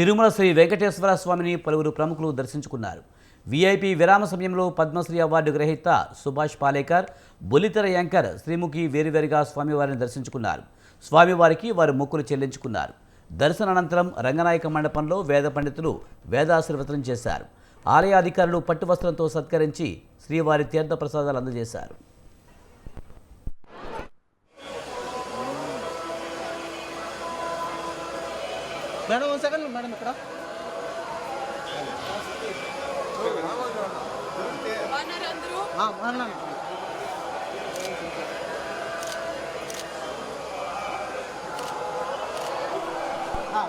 తిరుమల శ్రీ వెంకటేశ్వర స్వామిని పలువురు ప్రముఖులు దర్శించుకున్నారు. వీఐపీ విరామ సమయంలో పద్మశ్రీ అవార్డు గ్రహీత సుభాష్ పాలేకర్ బొలితెర యాంకర్ శ్రీముఖి వేరువేరుగా స్వామివారిని దర్శించుకున్నారు. స్వామివారికి వారు మొక్కులు చెల్లించుకున్నారు. దర్శనానంతరం రంగనాయక మండపంలో వేద పండితులు వేదాశీర్వచనం చేశారు. ఆలయ అధికారులు పట్టు వస్త్రంతో సత్కరించి శ్రీవారి తీర్థ ప్రసాదాలు అందజేశారు. ಮೇಡಮ್ ಒಂದು ಸೆಕೆಂಡ್ ಮೇಡಮ್ ಈ ಕಡೆ ಹಾಂ ಮಾಡೋಣ ಹಾಂ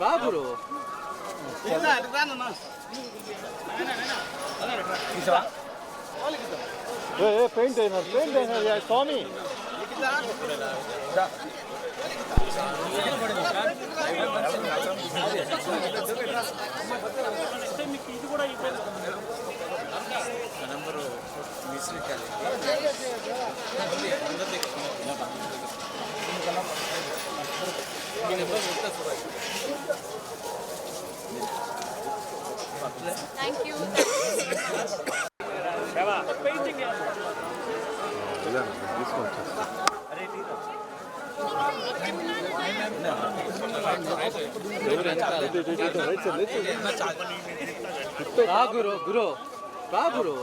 రా గురు ఇంకా అటు రా నాన్న. పెయింట్ అయినారు పెయింట్ అయినారు స్వామి. నంబరు మిస్రీ థ్యాంక్ యూ రా గురు గురు రా గురు